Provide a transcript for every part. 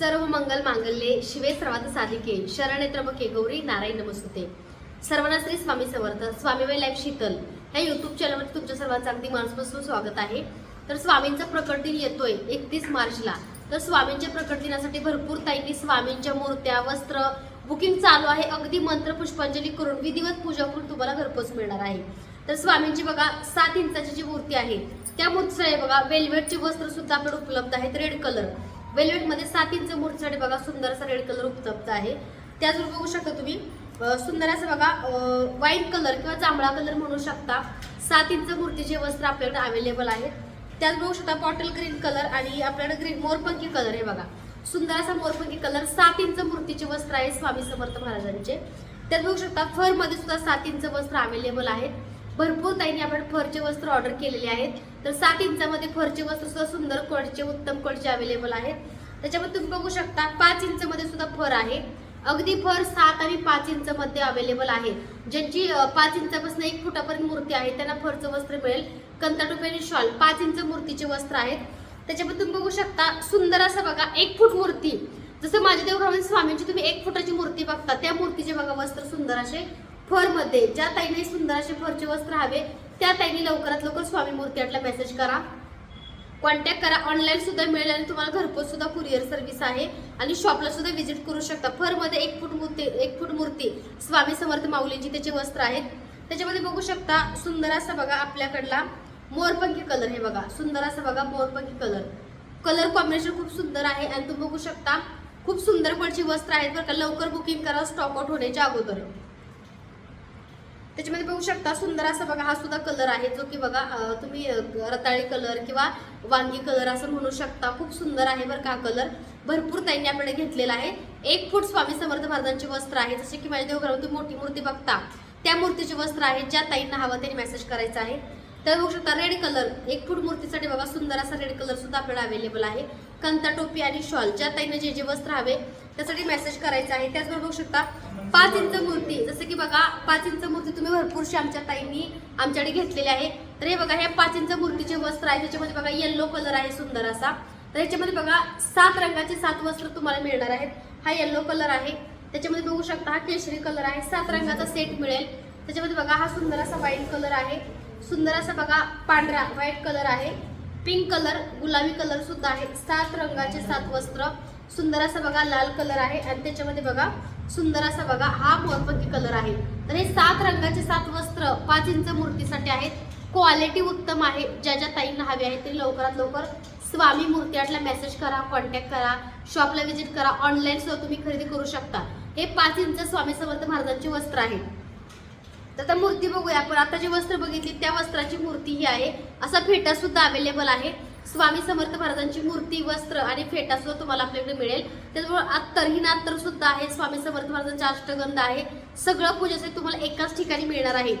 सर्व मंगल मांगल्ये शिवे सर्वात साधिके. शरणे त्र्यंबके गौरी नारायण नमस्तुते सर्वांना श्री स्वामी समर्थ स्वामीबाई लाईफ शीतल. ह्या युट्यूब चॅनलवर तुमच्या सर्वांचं अगदी मनापासून स्वागत आहे. तर स्वामींचा प्रकट दिन येतोय एकतीस मार्चला. तर स्वामींच्या प्रकट दिनासाठी भरपूर ताईंनी स्वामींच्या मूर्त्या वस्त्र बुकिंग चालू आहे. अगदी मंत्र पुष्पांजली करून विधिवत पूजा करून तुम्हाला घरपोच मिळणार आहे. तर स्वामींची बघा सात इंचाची जी मूर्ती आहे त्या मूर्तीसाठी बघा वेल्वेटचे वस्त्र सुद्धा आपल्याला उपलब्ध आहेत. रेड कलर वेल्वेटमध्ये सात इंच मूर्तीसाठी बघा सुंदर असा रेड कलर उपलब्ध आहे. त्याचबरोबर बघू शकता तुम्ही सुंदर असं बघा व्हाईट कलर किंवा जांभळा कलर म्हणू शकता. सात इंच मूर्तीचे वस्त्र आपल्याकडे अवेलेबल आहेत. त्याच बघू शकता बॉटल ग्रीन कलर आणि आपल्याकडे ग्रीन मोरपंखी कलर आहे बघा. सुंदर असा मोरपंखी कलर सात इंच मूर्तीचे वस्त्र आहे स्वामी समर्थ महाराजांचे. त्यात बघू शकता फरमध्ये सुद्धा सात इंच वस्त्र अवेलेबल आहेत. भरपूर ताईंनी आपण फरचे वस्त्र ऑर्डर केलेले आहेत. तर सात इंचामध्ये फरचे वस्तू सुद्धा सुंदर कडचे उत्तम कडचे अवेलेबल आहेत. त्याच्यामध्ये तुम्ही बघू शकता पाच इंच मध्ये सुद्धा फर आहे. अगदी फर सात आणि पाच इंच मध्ये अवेलेबल आहे. ज्यांची पाच इंचापासून एक फुटापर्यंत मूर्ती आहे त्यांना फरचं वस्त्र मिळेल. कंताटोपी आणि शॉल पाच इंच मूर्तीचे वस्त्र आहेत. त्याच्यामध्ये तुम्ही बघू शकता सुंदर असं बघा एक फूट मूर्ती. जसं माझ्या देवघरामध्ये स्वामींची तुम्ही एक फुटाची मूर्ती बघता त्या मूर्तीचे बघा वस्त्र सुंदर असे फरमध्ये ज्या ताईने सुंदर असे फरचे वस्त्र हवे त्या ताईने लवकरात लवकर स्वामी मूर्ती मेसेज करा. कॉन्टॅक्ट करा. ऑनलाईन सुद्धा मिळेल आणि तुम्हाला घरपोच सुद्धा कुरिअर सर्व्हिस आहे. आणि शॉपला सुद्धा व्हिजिट करू शकता. फरमध्ये एक फूट मूर्ती एक फूट मूर्ती स्वामी समर्थ माऊलींची त्याचे वस्त्र आहेत. त्याच्यामध्ये बघू शकता सुंदर असा बघा आपल्याकडला मोरपंखी कलर हे बघा. सुंदर असा बघा मोरपंखी कलर कलर कॉम्बिनेशन खूप सुंदर आहे आणि तुम्ही बघू शकता खूप सुंदर पडची वस्त्र आहेत बरं का. लवकर बुकिंग करा स्टॉक आउट होण्याच्या अगोदर. त्याच्यामध्ये बघू शकता सुंदर असा बघा हा सुद्धा कलर आहे जो की बघा तुम्ही रताळी कलर किंवा वांगी कलर असं म्हणू शकता. खूप सुंदर आहे बरं का कलर भरपूर ताईंनी आपल्याला घेतलेला आहे. एक फूट स्वामी समर्थ महाराजांचे वस्त्र आहे जसे की माझ्या देवघरामध्ये मोठी मूर्ती बघता. त्या मूर्तीचे वस्त्र आहे ज्या ताईंना हवं त्यांनी मेसेज करायचा आहे. तर बघू शकता रेड कलर एक फूट मूर्तीसाठी बघा सुंदर असा रेड कलर सुद्धा आपल्याला अवेलेबल आहे. कंता टोपी आणि शॉल ज्या ताईंना जे जे वस्त्र हवे त्यासाठी मेसेज करायचा आहे. त्याचबरोबर बघू शकता पाच इंच मूर्ती. जसं की बघा पाच इंच मूर्ती तुम्ही भरपूरशी आमच्या ताईंनी आमच्याकडे घेतलेली आहे तर हे बघा हे पाच इंच मूर्तीचे वस्त्र आहे त्याच्यामध्ये बघा येल्लो कलर आहे सुंदर असा. तर याच्यामध्ये बघा सात रंगाचे सात वस्त्र तुम्हाला मिळणार आहेत. हा येल्लो कलर आहे. त्याच्यामध्ये बघू शकता हा केशरी कलर आहे. सात रंगाचा सेट मिळेल. त्याच्यामध्ये बघा हा सुंदर असा व्हाईट कलर आहे. सुंदर असा बघा पांढरा व्हाईट कलर आहे. पिंक कलर गुलाबी कलर सुद्धा आहे. सात रंगाचे सात वस्त्र. सुंदर असा बघा लाल कलर आहे आणि त्याच्यामध्ये बघा सुंदर असा बघा हा मोरपंखी कलर आहे. तर हे सात रंगाचे सात वस्त्र पाच इंच मूर्तीसाठी आहेत. क्वालिटी उत्तम आहे. ज्या ज्या ताईंना हवी आहे ते लवकरात लवकर स्वामी मूर्ती आटला मेसेज करा कॉन्टॅक्ट करा शॉपला व्हिजिट करा ऑनलाईन सुद्धा तुम्ही खरेदी करू शकता. हे पाच इंच स्वामी समर्थ महाराजांचे वस्त्र आहे. तर आता मूर्ती बघूया. आपण आता जी वस्त्र बघितली त्या वस्त्राची मूर्ती ही आहे. असा फेटा सुद्धा अवेलेबल आहे. स्वामी समर्थ महाराजांची मूर्ती वस्त्र आणि फेटा सुद्धा तुम्हाला आपल्याकडे मिळेल. त्याचबरोबर अत्तर ही अत्तर सुद्धा आहे स्वामी समर्थ महाराजांचा अष्टगंध आहे. सगळं पूजेचे तुम्हाला एकाच ठिकाणी मिळणार आहे.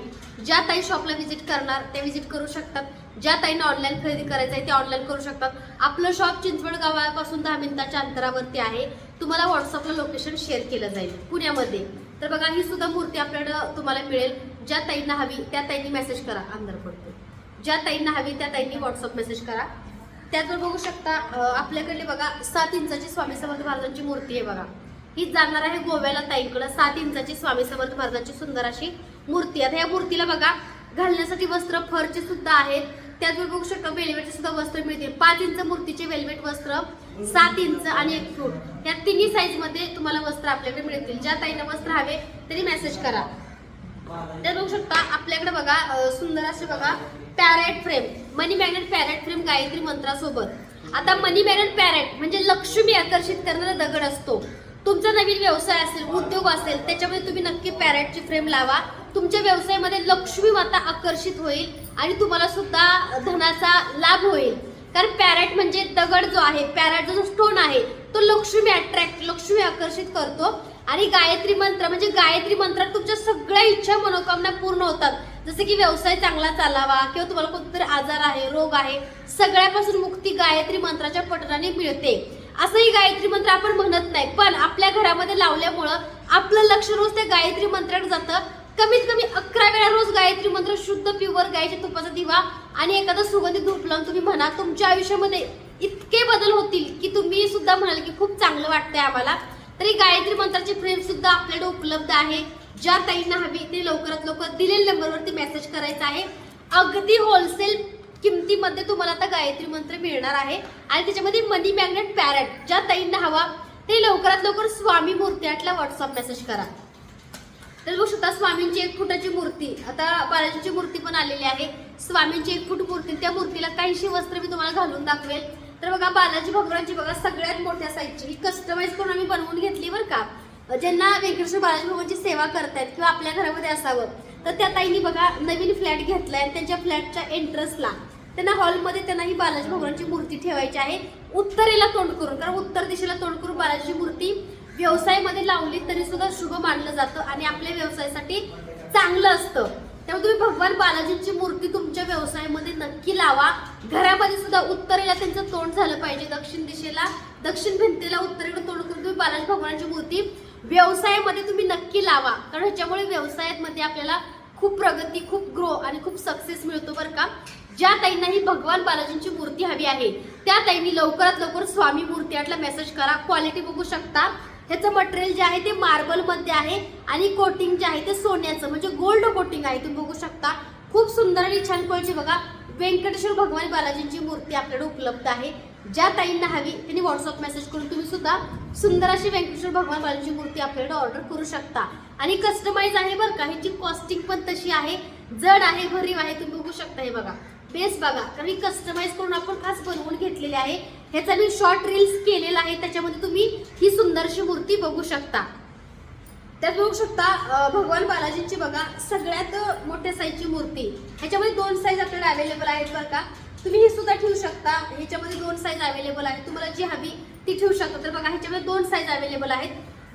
ज्या ताई शॉपला व्हिजिट करणार त्या व्हिजिट करू शकतात. ज्या ताईंना ऑनलाईन खरेदी करायचं आहे ते ऑनलाईन करू शकतात. आपलं शॉप चिंचवड गावापासून दहा मिनिटाच्या अंतरावरती आहे. तुम्हाला व्हॉट्सअपला लोकेशन शेअर केलं जाईल पुण्यामध्ये. तर बघा ही सुद्धा मूर्ती आपल्याकडं तुम्हाला मिळेल. ज्या ताईंना हवी त्या ताईंनी मेसेज करा अंदर पडतो ज्या ताईंना हवी त्या ताईंनी व्हॉट्सअप मेसेज करा. त्याचबरोबर बघू शकता अं, आपल्याकडे बघा सात इंचाची स्वामी समर्थ महाराजांची मूर्ती आहे बघा. ही जाणार आहे गोव्याला ताईंकडं सात इंचाची स्वामी समर्थ महाराजांची सुंदर अशी मूर्ती आहे. आता या मूर्तीला बघा घालण्यासाठी वस्त्र फरचे सुद्धा आहेत. त्याचबरोबर बघू शकता वेल्वेटचे सुद्धा वस्त्र मिळतील. पाच इंच मूर्तीचे वेल्वेट वस्त्र सात इंच आणि एक फूट. या तिन्ही साईजमध्ये तुम्हाला वस्त्र आपल्याकडे मिळतील. ज्या ताईंना वस्त्र हवे तरी मेसेज करा. त्यात बघू शकता आपल्याकडे बघा सुंदर असे बघा parrot frame money magnet parrot frame Gayatri मंत्रासोबत. आता मनी मॅग्नेट पॅरेट म्हणजे लक्ष्मी आकर्षित करणारा दगड असतो. तुमचा नवीन व्यवसाय असेल उद्योग असेल त्याच्यामध्ये तुम्ही नक्की पॅरेटची फ्रेम लावा. तुमच्या व्यवसायामध्ये लक्ष्मी माता आकर्षित होईल आणि तुम्हाला सुद्धा धनाचा लाभ होईल. कारण पॅरेट म्हणजे दगड जो आहे पॅरेटचा जो स्टोन आहे तो लक्ष्मी अट्रॅक्ट लक्ष्मी आकर्षित करतो. आणि गायत्री मंत्र म्हणजे गायत्री मंत्रात तुमच्या सगळ्या इच्छा मनोकामना पूर्ण होतात. जसं की व्यवसाय चांगला चालावा किंवा तुम्हाला कोणतरी आजार आहे रोग आहे सगळ्यापासून मुक्ती गायत्री मंत्राच्या पठणाने मिळते. असंही गायत्री मंत्र आपण म्हणत नाही पण आपल्या घरामध्ये लावल्यामुळं आपलं लक्ष रोज त्या गायत्री मंत्राकडे जातं. कमीत कमी अकरा वेळा रोज गायत्री मंत्र शुद्ध प्युअर गायच्या तुपाचा दिवा आणि एखादा सुगंधित धूप लावून तुम्ही म्हणा तुमच्या आयुष्यामध्ये इतके बदल होतील की तुम्ही सुद्धा म्हणाल की खूप चांगलं वाटतंय आम्हाला. तरी गायत्री मंत्राची फ्रेम सुद्धा आपल्याकडे उपलब्ध आहे. ज्या ताईंना हवी ते लवकरात लवकर दिलेल्या नंबरवरती मेसेज करायचा आहे. अगदी होलसेल किमतीमध्ये तुम्हाला आता गायत्री मंत्र मिळणार आहे. आणि त्याच्यामध्ये मनी मॅग्नेट पॅरेट ज्या ताईंना हवा ते लवकरात लवकर स्वामी मूर्ती आटला व्हॉट्सअप मेसेज करा. तर बघू शकता स्वामींची एक फुटाची मूर्ती आता बालाजीची मूर्ती पण आलेली आहे. स्वामींची एक फूट मूर्ती त्या मूर्तीला काहीशी वस्त्र मी तुम्हाला घालून दाखवेल. तर बघा बालाजी भगवानची बघा सगळ्यात मोठ्या साईजची ही कस्टमाइज करून आम्ही बनवून घेतली बरं का. ज्यांना व्यंकटेश्वर बालाजी भगवानची सेवा करतायत किंवा आपल्या घरामध्ये असावं तर त्या ताईंनी बघा नवीन फ्लॅट घेतलाय आणि त्यांच्या फ्लॅटच्या एंट्रन्सला त्यांना हॉलमध्ये त्यांना ही बालाजी भगवानची मूर्ती ठेवायची आहे. उत्तरेला तोंड करून कारण उत्तर दिशेला तोंड करून बालाजीची मूर्ती व्यवसायामध्ये लावली तरी सुद्धा शुभ मानलं जातं आणि आपल्या व्यवसायासाठी चांगलं असतं. त्यामुळे तुम्ही भगवान बालाजींची मूर्ती तुमच्या व्यवसायामध्ये नक्की लावा. घरामध्ये सुद्धा उत्तरेला त्यांचं तोंड झालं पाहिजे दक्षिण दिशेला दक्षिण भिंतीला उत्तरेकडे तोंड करून तुम्ही बालाजी भगवानाची मूर्ती व्यवसायामध्ये तुम्ही नक्की लावा. कारण ह्याच्यामुळे व्यवसायामध्ये आपल्याला खूप प्रगती खूप ग्रो आणि खूप सक्सेस मिळतो बरं का. ज्या ताईंना ही भगवान बालाजींची मूर्ती हवी आहे त्या ताईंनी लवकरात लवकर स्वामी मूर्ती आटला मेसेज करा. क्वालिटी बघू शकता. ह्याचं मटेरियल जे आहे ते मार्बलमध्ये आहे आणि कोटिंग जे आहे ते सोन्याचं म्हणजे गोल्ड कोटिंग आहे. तुम्ही बघू शकता. खूप सुंदर आणि छान क्वालिटी बघा. व्यंकटेश्वर भगवान बालाजींची मूर्ती आपल्याकडे उपलब्ध आहे. ज्या ताईंना हवी त्यांनी व्हॉट्सअप मेसेज करून तुम्ही सुद्धा सुंदर अशी व्यंकटेश्वर भगवान बालाजी मूर्ती आपल्याकडे ऑर्डर करू शकता. आणि कस्टमाइज आहे बरं का ह्याची कॉस्टिंग पण तशी आहे. जड आहे भरीव आहे तुम्ही बघू शकता हे बघा. बेस बघा कारण ही कस्टमाइज करून आपण खास बनवून घेतलेली आहे. ह्याचा मी शॉर्ट रील्स केलेला आहे त्याच्यामध्ये तुम्ही ही सुंदरशी मूर्ती बघू शकता. त्यात बघू शकता भगवान बालाजींची बघा सगळ्यात मोठ्या साईजची मूर्ती. ह्याच्यामध्ये दोन साईज आपल्याला अवेलेबल आहेत बरं का. तुम्ही ही सुद्धा ठेवू शकता. ह्याच्यामध्ये दोन साईज अवेलेबल आहेत. तुम्हाला जी हवी ती ठेवू शकता. तर बघा ह्याच्यामध्ये दोन साईज अवेलेबल आहेत.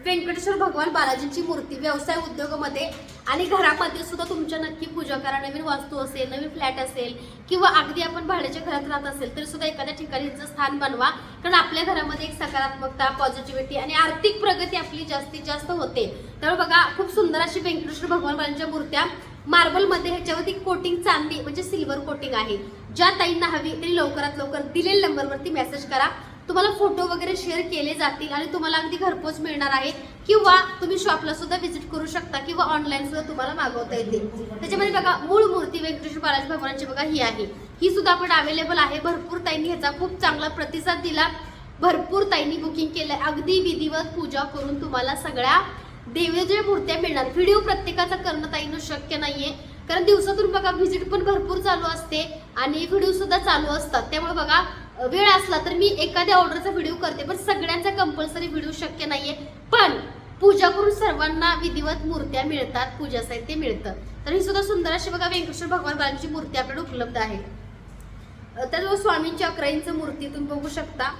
व्यंकटेश्वर भगवान बालाजींची मूर्ती व्यवसाय उद्योगामध्ये आणि घरामध्ये सुद्धा तुमच्या नक्की पूजा करा. नवीन वास्तू असेल नवीन फ्लॅट असेल किंवा अगदी आपण भाड्याच्या घरात राहत असेल तरी सुद्धा एखाद्या ठिकाणी हिचं स्थान बनवा. कारण आपल्या घरामध्ये एक सकारात्मकता पॉझिटिव्हिटी आणि आर्थिक प्रगती आपली जास्तीत जास्त होते. त्यामुळे बघा खूप सुंदर अशी व्यंकटेश्वर भगवान बालाजींच्या मूर्त्या. मार्बलमध्ये ह्याच्यावरती कोटिंग चांदी म्हणजे सिल्वर कोटिंग आहे. ज्या ताईंना हवी त्यांनी लवकरात लवकर दिलेल्या नंबरवरती मेसेज करा. तुम्हाला फोटो वगैरे शेअर केले जातील आणि तुम्हाला अगदी घरपोच मिळणार आहे. किंवा तुम्ही शॉपला सुद्धा व्हिजिट करू शकता किंवा ऑनलाईन सुद्धा तुम्हाला मागवता येते त्याच्यामध्ये बघा मूळ मूर्ती व्यंकटेश्वर बालाजी भगवानाची बघा ही आहे. ही सुद्धा आपण अवेलेबल आहे. भरपूर ताईंनी ह्याचा खूप चांगला प्रतिसाद दिला. भरपूर ताईंनी बुकिंग केलंय. अगदी विधिवत पूजा करून तुम्हाला सगळ्या देवीच्या मूर्त्या मिळणार. व्हिडिओ प्रत्येकाचा करणं ताईनं शक्य नाहीये. कारण दिवसातून बघा व्हिजिट पण भरपूर चालू असते आणि व्हिडिओ सुद्धा चालू असतात. त्यामुळे बघा वेळ असला तर मी एखाद्या ऑर्डरचा व्हिडिओ करते पण सगळ्यांचा कंपल्सरी व्हिडिओ शक्य नाहीये. पण पूजा करून सर्वांना विधिवत मूर्त्या मिळतात पूजा साहित्य मिळतं. तर ही सुद्धा सुंदर अशी बघा व्यंकटेश्वर भगवान बालांची मूर्ती आपल्याकडे उपलब्ध आहे. त्याजवळ स्वामींची अकरा इंच मूर्ती तुम्ही बघू शकता.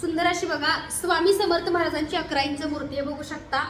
सुंदर अशी बघा स्वामी समर्थ महाराजांची अकरा इंच मूर्ती बघू शकता.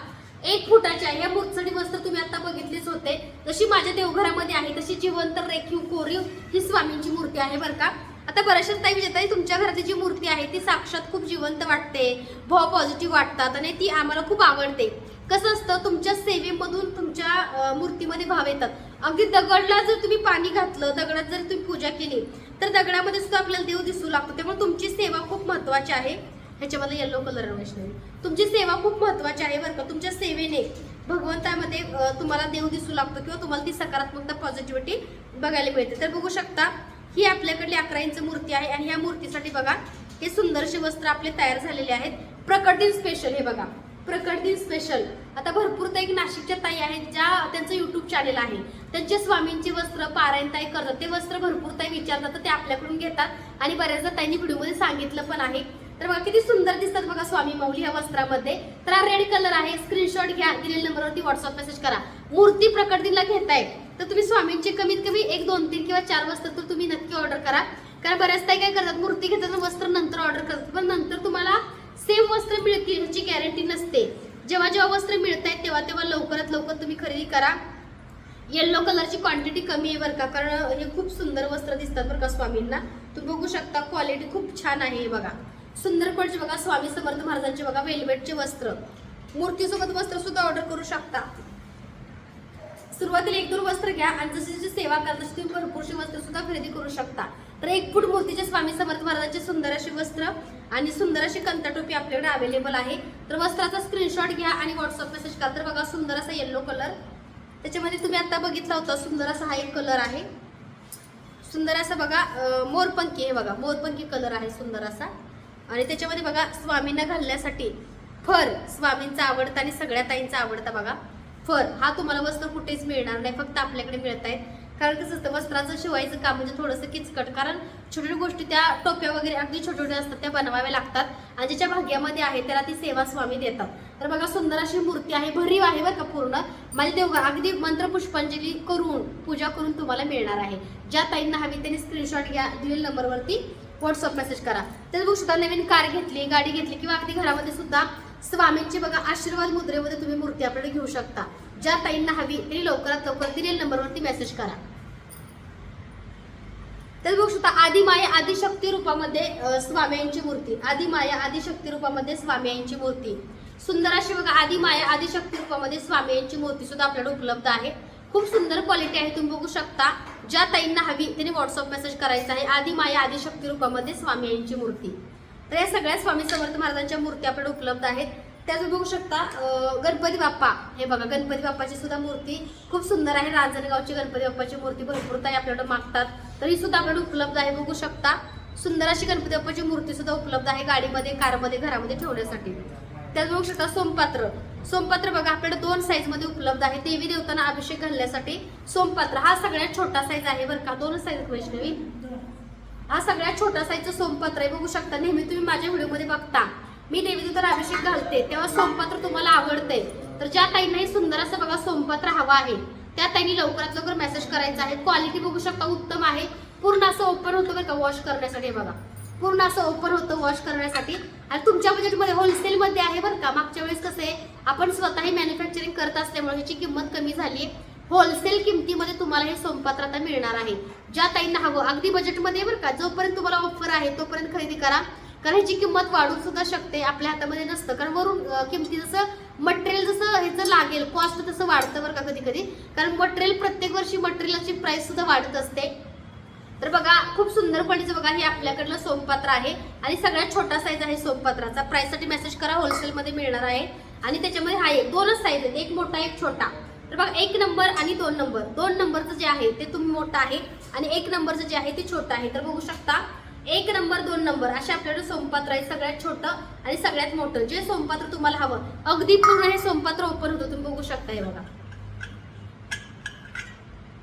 एक फुटाची आहे. या वस्त्र तुम्ही आता बघितलीच होते. जशी माझ्या देवघरामध्ये आहे तशी जिवंत रेखीव कोरीव ही स्वामींची मूर्ती आहे बरं का. आता बऱ्याचशाच टाईम येत आहे तुमच्या घरातली जी मूर्ती आहे ती साक्षात खूप जिवंत वाटते. भाव पॉझिटिव्ह वाटतात आणि ती आम्हाला खूप आवडते. कसं असतं तुमच्या सेवेमधून तुमच्या मूर्तीमध्ये भाव येतात. अगदी दगडला जर तुम्ही पाणी घातलं दगडात जर तुम्ही पूजा केली तर दगडामध्ये सुद्धा आपल्याला देव दिसू लागतो. त्यामुळे तुमची सेवा खूप महत्वाची आहे. ह्याच्यामध्ये येलो कलर वैष्णवी तुमची सेवा खूप महत्वाची आहे बरं का. तुमच्या सेवेने भगवंतामध्ये तुम्हाला देव दिसू लागतो किंवा तुम्हाला ती सकारात्मकता पॉझिटिव्हिटी बघायला मिळते. तर बघू शकता ही आपल्याकडली अकरा इंच मूर्ती आहे आणि ह्या मूर्तीसाठी बघा हे सुंदरसे वस्त्र आपले तयार झालेले आहेत. प्रकट दिन स्पेशल हे बघा. प्रकट दिन स्पेशल आता भरपूर ताई नाशिकच्या ताई आहेत ज्या त्यांचं युट्यूब चॅनेल आहे. त्यांचे स्वामींचे वस्त्र पारायण ताई करतात. ते वस्त्र भरपूर ताई विचारतात ते आपल्याकडून घेतात. आणि बऱ्याचदा ताईंनी व्हिडिओमध्ये सांगितलं पण आहे. तर बघा किती सुंदर दिसतात बघा स्वामी माऊली ह्या वस्त्रामध्ये. तर हा रेड कलर आहे. स्क्रीनशॉट घ्या. दिलेल्या नंबरवरती व्हॉट्सअप मेसेज करा. मूर्ती प्रकट दिनला घेताय. तर तुम्ही स्वामींचे कमीत कमी एक दोन तीन किंवा चार वस्त्र तर तुम्ही नक्की ऑर्डर करा. कारण बऱ्याच ताई काय करतात मूर्ती घेतात वस्त्र नंतर ऑर्डर करतात. पण नंतर तुम्हाला सेम वस्त्र मिळतील ह्याची गॅरंटी नसते. जेव्हा जेव्हा वस्त्र मिळत आहेत तेव्हा तेव्हा लवकरात लवकर तुम्ही खरेदी करा. येल्लो कलरची क्वांटिटी कमी आहे बरं का. कारण हे खूप सुंदर वस्त्र दिसतात बरं का स्वामींना. तुम्ही बघू शकता क्वालिटी खूप छान आहे बघा. सुंदर बघा स्वामी समर्थ महाराजांचे बघा वेलवेटचे वस्त्र. मूर्तीसोबत वस्त्र सुद्धा ऑर्डर करू शकता. सुरुवातीला एक दोन वस्त्र घ्या आणि जशी जशी सेवा करा तशी तुम्ही भरपूरशी वस्त्र सुद्धा खरेदी करू शकता. तर एक फूट मूर्तीचे स्वामी समर्थ महाराजांचे सुंदर असे वस्त्र आणि सुंदर अशी कंटाटोपी आपल्याकडे अवेलेबल आहे. तर वस्त्राचा स्क्रीनशॉट घ्या आणि व्हॉट्सअप मेसेज करा. तर बघा सुंदर असा येल्लो कलर त्याच्यामध्ये तुम्ही आता बघितला होता सुंदर असा हा एक कलर आहे. सुंदर असा बघा मोरपंखी हे बघा मोरपंखी कलर आहे सुंदर असा. आणि त्याच्यामध्ये बघा स्वामींना घालण्यासाठी फर स्वामींचा आवडता आणि सगळ्या ताईंचा आवडता बघा. फर हा तुम्हाला वस्त्र कुठेच मिळणार नाही फक्त आपल्याकडे मिळत आहेत. कारण कसं असतं वस्त्राचं शिवायचं काम म्हणजे थोडंसं किचकट. कारण छोट्या छोट्या गोष्टी त्या टोप्या वगैरे अगदी छोट्या छोट्या असतात त्या बनवाव्या लागतात. आणि ज्याच्या भाग्यामध्ये आहे त्याला ती सेवा स्वामी देतात. तर बघा सुंदर अशी मूर्ती आहे भरीव आहे बरं का पूर्ण. माझ्या देवघर अगदी मंत्र पुष्पांजली करून पूजा करून तुम्हाला मिळणार आहे. ज्या ताईंना हवी त्यांनी स्क्रीनशॉट घ्या दिलेल्या नंबरवरती व्हॉट्सअप मेसेज करा. तर बघू सुद्धा नवीन कार घेतली गाडी घेतली किंवा अगदी घरामध्ये सुद्धा स्वामींची बघा आशीर्वाद मुद्रेमध्ये तुम्ही मूर्ती आपल्याला घेऊ शकता. ज्या ताईंना हवी त्यांनी लवकरात लवकर दिलेल्या नंबरवरती मेसेज करा. तर बघू शकता आदिमाया आदिशक्ती रूपामध्ये स्वाम्यांची मूर्ती. आदिमाया आदिशक्ती रूपामध्ये स्वाम्यांची मूर्ती. सुंदर अशी बघा आदिमाया आदिशक्ती रूपामध्ये स्वामीयांची मूर्ती सुद्धा आपल्याकडे उपलब्ध आहे. खूप सुंदर क्वालिटी आहे तुम्ही बघू शकता. ज्या ताईंना हवी त्यांनी व्हॉट्सअप मेसेज करायचा आहे. आधी माया आदिशक्ती रूपामध्ये स्वामीयांची मूर्ती. तर या सगळ्या स्वामी समर्थ महाराजांच्या मूर्ती आपल्याकडे उपलब्ध आहेत. त्याच बघू शकता गणपती बाप्पा. हे बघा गणपती बाप्पाची सुद्धा मूर्ती खूप सुंदर आहे. रांजणगावची गणपती बाप्पाची मूर्ती भरपूर ताई आपल्याकडे मागतात. तर ही सुद्धा आपल्याकडे उपलब्ध आहे बघू शकता. सुंदर अशी गणपती बाप्पाची मूर्ती सुद्धा उपलब्ध आहे गाडीमध्ये कारमध्ये घरामध्ये ठेवण्यासाठी. त्याच बघू शकता सोमपात्र. सोमपात्र बघा आपल्याकडे दोन साईजमध्ये उपलब्ध आहे. देवी देवताना अभिषेक घालण्यासाठी सोमपात्र. हा सगळ्यात छोटा साईज आहे बरं का. दोन साईज वैष्णवी. हा सगळ्यात छोटा साईज सोमपत्र आहे. बघू शकता नेहमी तुम्ही माझ्या व्हिडिओमध्ये बघता. मी देवी देवताना अभिषेक घालते. तेव्हा सोमपत्र तुम्हाला आवडते. तर ज्या ताईंना हे सुंदर असं बघा सोमपत्र हवा आहे त्या ताईंनी लवकरात लवकर मेसेज करायचा आहे. क्वालिटी बघू शकता उत्तम आहे. पूर्ण असं ओपन होतं बरं का वॉश करण्यासाठी बघा. पूर्ण असं ओपन होतं वॉश करण्यासाठी. आणि तुमच्या बजेटमध्ये होलसेलमध्ये आहे बरं का. मागच्या वेळेस कसं आहे आपण स्वतःही मॅन्युफॅक्चरिंग करत असल्यामुळे ह्याची किंमत कमी झाली. आहे होलसेल किमतीमध्ये तुम्हाला हे सोमपात्र आता मिळणार आहे. ज्या ताईंना हवं अगदी बजेटमध्ये बरं का. जोपर्यंत तुम्हाला ऑफर आहे तोपर्यंत खरेदी करा. कारण ह्याची किंमत वाढू सुद्धा शकते. आपल्या हातामध्ये नसतं. कारण वरून किमती जसं मटेरियल जसं ह्याचं लागेल कॉस्ट तसं वाढतं बरं का कधी कधी. कारण मटेरियल प्रत्येक वर्षी मटेरियलची प्राईस सुद्धा वाढत असते. तर बघा खूप सुंदर क्वालिटीचं बघा हे आपल्याकडलं सोमपात्र आहे. आणि सगळ्यात छोटा साईज आहे सोमपात्राचा प्राइससाठी मेसेज करा होलसेलमध्ये मिळणार आहे. आणि त्याच्यामध्ये हा एक दोनच साईज आहेत. एक मोठा एक छोटा. तर बघा एक नंबर आणि दोन नंबर दोन नंबरचं जे आहे ते तुम्ही मोठं आहे आणि एक नंबरचं जे आहे ते छोटं आहे. तर बघू शकता एक नंबर दोन नंबर असे आपल्याकडे सोमपात्र आहे. सगळ्यात छोटं आणि सगळ्यात मोठं. जे सोमपात्र तुम्हाला हवं अगदी पूर्ण हे सोमपात्र ओपन होतं तुम्ही बघू शकता हे बघा.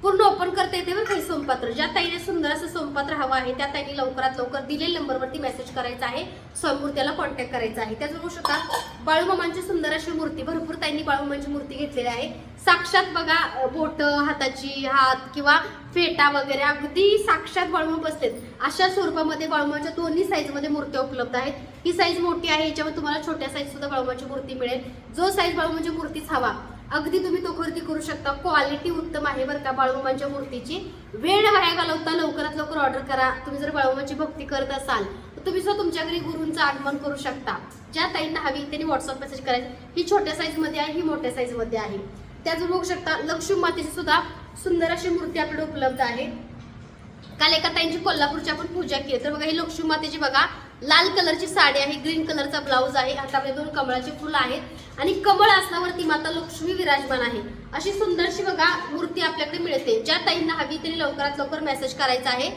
पूर्ण ओपन करता येते बरं काही सोमपात्र. ज्या ताईने सुंदर असं सोमपात्र हवं आहे त्या ताईने लवकरात लवकर दिलेल्या नंबरवरती मेसेज करायचा आहे. स्वयंमूर्त्याला कॉन्टॅक्ट करायचा आहे. त्याच बघू शकता बाळूमामांची सुंदर अशी मूर्ती भरपूर ताईंनी बाळूमामांची मूर्ती घेतलेली आहे. साक्षात बघा बोट हाताची हात किंवा फेटा वगैरे अगदी साक्षात बाळूमा बसलेत. अशा स्वरूपामध्ये बाळूमाच्या दोन्ही साईजमध्ये मूर्त्या उपलब्ध आहेत. ही साईज मोठी आहे याच्यामध्ये तुम्हाला छोट्या साईज सुद्धा बाळूमाची मूर्ती मिळेल. जो साईज बाळूमाची मूर्तीच हवा अगदी तुम्ही तो खरेदी करू शकता. क्वालिटी उत्तम आहे बरं का बाळूमांच्या मूर्तीची. वेळ वाया घालवता लवकरात लवकर ऑर्डर करा. तुम्ही जर बाळूमाची भक्ती करत असाल तर तुम्ही सुद्धा तुमच्या घरी गुरूंचं आगमन करू शकता. ज्या ताईंना हवी त्यांनी व्हॉट्सअप मेसेज करायचं. ही छोट्या साईजमध्ये आहे ही मोठ्या साईजमध्ये आहे. त्याच बघू शकता लक्ष्मी मातेची सुद्धा सुंदर अशी मूर्ती आपल्याकडे उपलब्ध आहे. काल एका ताईंची कोल्हापूरची आपण पूजा केली. तर बघा ही लक्ष्मी मातेची बघा लाल कलरची साडी आहे ग्रीन कलरचा ब्लाऊज आहे. हातामध्ये दोन कमळाची फुलं आहेत. आणि कमळ आसनावरती माता लक्ष्मी विराजमान आहे. अशी सुंदरशी बघा मूर्ती आपल्याकडे मिळते. ज्या ताईंना हवी त्यांनी लवकरात लवकर मेसेज करायचा आहे.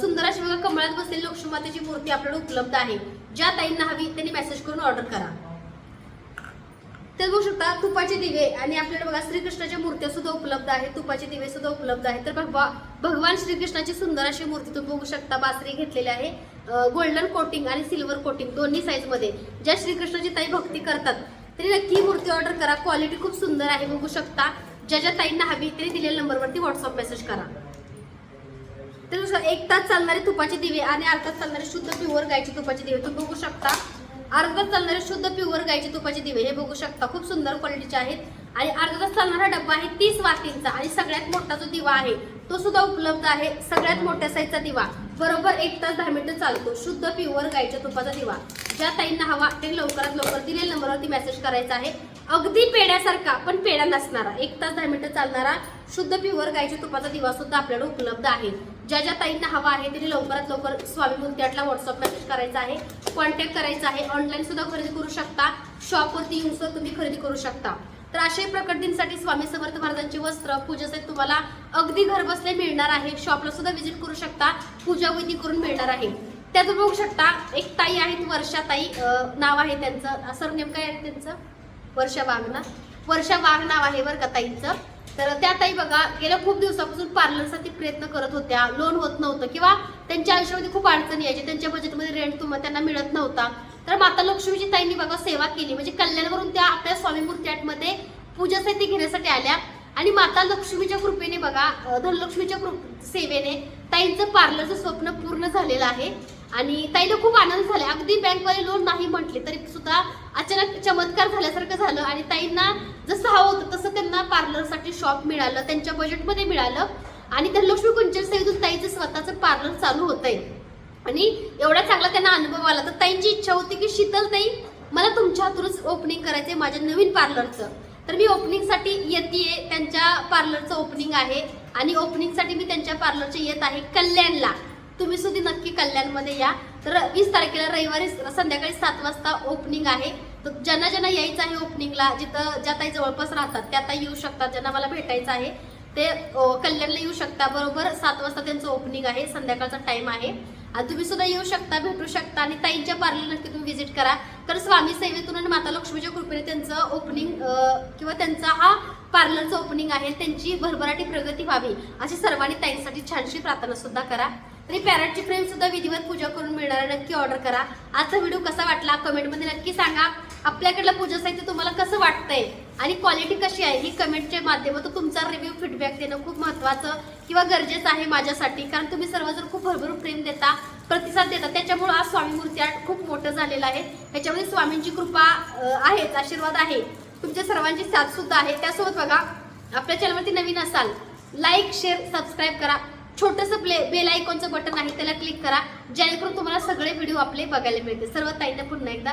सुंदर अशी बघा कमळात बसलेली लक्ष्मी मातेची मूर्ती आपल्याकडे उपलब्ध आहे. ज्या ताईंना हवी त्यांनी मेसेज करून ऑर्डर करा. ते बघू शकता तुपाचे दिवे आणि आपल्याला बघा श्रीकृष्णाच्या मूर्त्या सुद्धा उपलब्ध आहेत. तुपाचे दिवे सुद्धा उपलब्ध आहेत. तर भगवा भगवान श्रीकृष्णाची सुंदर अशी मूर्ती तुम्ही बघू शकता. बासरी घेतलेली आहे. गोल्डन कोटिंग आणि सिल्वर कोटिंग दोन्ही साईजमध्ये ज्या श्रीकृष्णाची ताई भक्ती करतात तरी नक्की मूर्ती ऑर्डर करा. क्वालिटी खूप सुंदर आहे बघू शकता. ज्या ज्या ताईंना हवी त्यांनी दिलेल्या नंबरवरती व्हॉट्सअप मेसेज करा. तर एक तास चालणारे तुपाचे दिवे आणि अर्धा चालणारे शुद्ध प्युअर गायचे तुपाचे दिवे. तुम्ही बघू शकता. अर्धा तास चालणारे शुद्ध प्युअर गायचे तुपाचे दिवे हे बघू शकता. खूप सुंदर क्वालिटीचे आहेत. आणि अर्धा तास चालणारा डब्बा आहे तीस वातींचा आणि सगळ्यात मोठा जो दिवा आहे तो सुद्धा उपलब्ध आहे. सगळ्यात मोठ्या साईजचा दिवा. बरोबर एक तास दहा मिनिटं चालतो. शुद्ध प्युअर गायच्या तुपाचा दिवा. ज्या ताईंना हवा ते लवकरात लवकर दिलेल्या नंबरवरती मेसेज करायचा आहे. अगदी पेड्यासारखा पण पेढा नसणारा एक तास दहा मिनिटं चालणारा शुद्ध प्युअर गायच्या तुपाचा दिवा सुद्धा आपल्याकडे उपलब्ध आहे. ज्या ज्या ताईंना हवा आहे त्यांनी लवकरात लवकर स्वामी मुलत्याटला व्हॉट्सअप मेसेज करायचा आहे. कॉन्टॅक्ट करायचा आहे. ऑनलाईन सुद्धा खरेदी करू शकता. शॉपवरती येऊन सुद्धा तुम्ही खरेदी करू शकता. तर असे प्रकट दिनसाठी स्वामी समर्थ महाराजांचे वस्त्र पूजेसाठी तुम्हाला अगदी घरबसले मिळणार आहे. शॉपला सुद्धा व्हिजिट करू शकता. पूजा विधी करून मिळणार आहे. त्या तुम्ही बघू शकता एक ताई आहेत वर्षा ताई. नाव आहे त्यांचं. सर नेम काय आहे त्यांचं? वर्षा वाघना. वर्षा वाघ नाव आहे बरं का ताईंचं. तर त्या ताई बघा गेल्या खूप दिवसापासून पार्लरसाठी प्रयत्न करत होत्या. लोन होत नव्हतं किंवा त्यांच्या आयुष्यामध्ये खूप अडचणी यायची त्यांच्या बजेटमध्ये रेंट तुम्हाला त्यांना मिळत नव्हता. तर माता लक्ष्मीची ताईंनी बघा सेवा केली. म्हणजे कल्याणवरून त्या आपल्या स्वामी मूर्त्यांमध्ये पूजासाठी घेण्यासाठी आल्या. आणि माता लक्ष्मीच्या कृपेने बघा धनलक्ष्मीच्या कृप सेवेने ताईंचं पार्लरचं स्वप्न पूर्ण झालेलं आहे. आणि ताईला खूप आनंद झाला अगदी बँकवाले लोन नाही म्हटले तरी सुद्धा अचानक चमत्कार झाल्यासारखं झालं. आणि ताईंना जसं हवं होतं तसं त्यांना पार्लरसाठी शॉप मिळालं त्यांच्या बजेटमध्ये मिळालं. आणि धनलक्ष्मी कुंचन सेवेतून ताईचं स्वतःचं पार्लर चालू होत आहे आणि एवढा चांगला त्यांना अनुभव आला. तर ताईंची इच्छा होती की शीतल ताई मला तुमच्या हातूनच ओपनिंग करायचंय माझ्या नवीन पार्लरचं तर मी ओपनिंगसाठी येते त्यांच्या पार्लरचं ओपनिंग आहे. आणि ओपनिंगसाठी मी त्यांच्या पार्लरचे येत आहे कल्याणला. तुम्ही सुद्धा नक्की कल्याणमध्ये या. तर वीस तारखेला रविवारी संध्याकाळी सात वाजता ओपनिंग आहे. तर ज्यांना ज्यांना यायचं आहे ओपनिंगला जिथं ज्या ताई जवळपास राहतात त्या ताई येऊ शकतात. ज्यांना मला भेटायचं आहे. ते कल्याणला येऊ शकता. बरोबर? सात वाजता त्यांचं ओपनिंग आहे. संध्याकाळचा टाइम आहे. आणि तुम्ही सुद्धा येऊ शकता भेटू शकता. आणि ताईंच्या पार्लर नक्की तुम्ही व्हिजिट करा. तर स्वामी सेवेतून आणि माता लक्ष्मीच्या कृपेने त्यांचं ओपनिंग किंवा त्यांचा हा पार्लरचं ओपनिंग आहे. त्यांची भरभराटी प्रगती व्हावी अशी सर्वांनी ताईंसाठी छानशी प्रार्थना सुद्धा करा. आणि पॅरेटची फ्रेम सुद्धा विधिवत पूजा करून मिळणार नक्की ऑर्डर करा. आजचा व्हिडिओ कसा वाटला? कमेंटमध्ये नक्की सांगा. आपल्याकडलं पूजा साहित्य तुम्हाला कसं वाटतंय? आणि क्वालिटी कशी आहे? ही कमेंटच्या माध्यमातून तुमचा रिव्ह्यू फीडबॅक देणं खूप महत्त्वाचं किंवा गरजेचं आहे माझ्यासाठी. कारण तुम्ही सर्वजण खूप भरभरून प्रेम देता प्रतिसाद देता. त्याच्यामुळे आज स्वामी मूर्ती आर्ट खूप मोठं झालेलं आहे. ह्याच्यामध्ये स्वामींची कृपा आहेच आशीर्वाद आहे. तुमच्या सर्वांची साथ सुद्धा आहे. त्यासोबत बघा आपल्या चॅनलवरती नवीन असाल लाईक शेअर सबस्क्राईब करा. छोटंसं प्ले बेल आयकॉनचं बटन आहे त्याला क्लिक करा. जेणेकरून तुम्हाला सगळे व्हिडिओ आपले बघायला मिळतील. सर्व ताईंना पुन्हा एकदा